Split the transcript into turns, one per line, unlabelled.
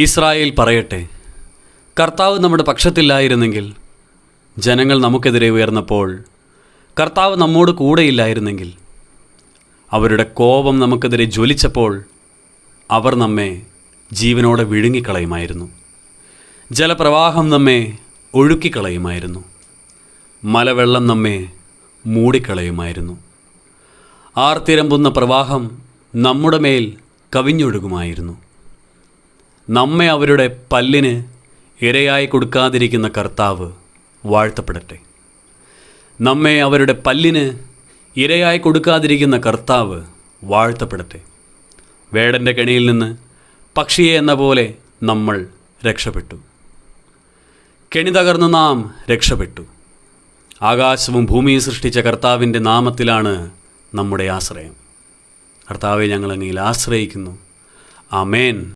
Israel പറയട്ടെ. കർത്താവ് നമ്മുടെ പക്ഷത്തില്ലായിരുന്നെങ്കിൽ ജനങ്ങൾ നമുക്കെതിരെ ഉയർന്നപ്പോൾ കർത്താവ് നമ്മോട് കൂടെയില്ലായിരുന്നെങ്കിൽ അവരുടെ കോപം നമുക്കെതിരെ ജ്വലിച്ചപ്പോൾ അവർ നമ്മെ ജീവനോടെ വിഴുങ്ങിക്കളയുമായിരുന്നു. ജലപ്രവാഹം നമ്മെ ഒഴുക്കിക്കളയുമായിരുന്നു. മലവെള്ളം നമ്മെ മൂടിക്കളയുമായിരുന്നു. ആർത്തിരമ്പുന്ന പ്രവാഹം നമ്മുടെ മേൽ കവിഞ്ഞൊഴുകുമായിരുന്നു. നമ്മെ അവരുടെ പല്ലിന് ഇരയായി കൊടുക്കാതിരിക്കുന്ന കർത്താവ് വാഴ്ത്തപ്പെടട്ടെ. നമ്മെ അവരുടെ പല്ലിന് ഇരയായി കൊടുക്കാതിരിക്കുന്ന കർത്താവ് വാഴ്ത്തപ്പെടട്ടെ. വേടന്റെ കെണിയിൽ നിന്ന് പക്ഷിയെ എന്ന പോലെ നമ്മൾ രക്ഷപ്പെട്ടു. കെണി തകർന്ന് നാം രക്ഷപ്പെട്ടു. ആകാശവും ഭൂമിയും സൃഷ്ടിച്ച കർത്താവിന്റെ നാമത്തിലാണ് നമ്മുടെ ആശ്രയം. കർത്താവെ ഞങ്ങൾ അങ്ങയിൽ ആശ്രയിക്കുന്നു. ആമേൻ.